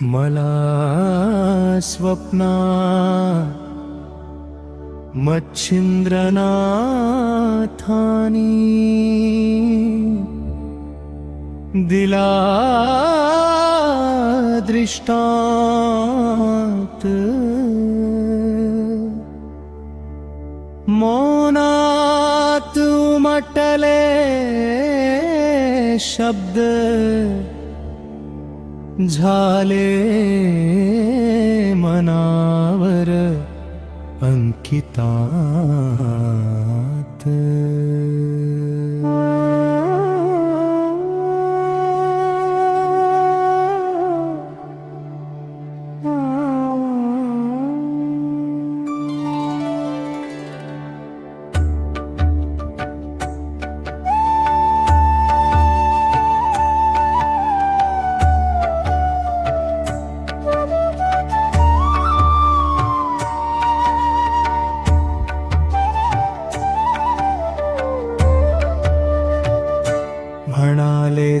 मला स्वप्ना मच्छिंद्रनाथानी दिला दृष्टांत मौनात उमटले शब्द झाले मनावर अंकितात.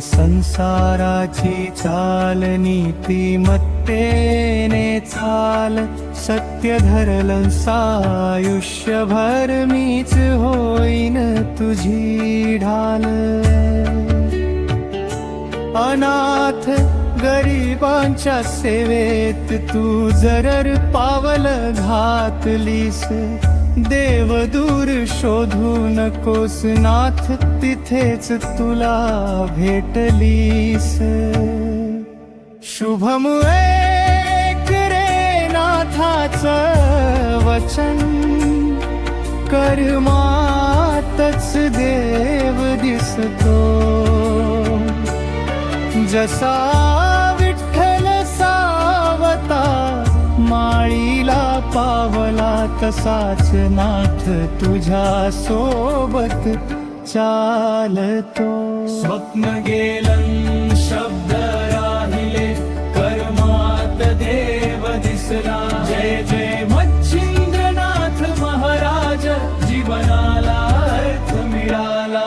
संसाराची चाल नीतिमत्तेने चाल सत्य धरलं सायुष्यभर मीच होईन तुझी ढाल. अनाथ गरिबांच्या सेवेत तू जरर पावल घातलीस. देवदूर शोधू नकोस नाथ तिथेच तुला भेटलीस. शुभम एक रे नाथाच वचन. कर्मातच देव दिसतो. जसा विठ्ठल सावता माळीला पावला तसा नाथ तुझ्या सोबत चालतो. स्वप्न गेलं शब्द राहिले कर्मात देव दिसला. जय जय मच्छिंद्रनाथ महाराज जीवनाला अर्थ मिळाला.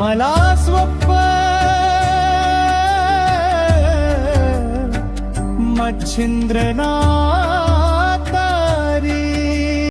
मला स्वप्न मच्छिंद्रनाथ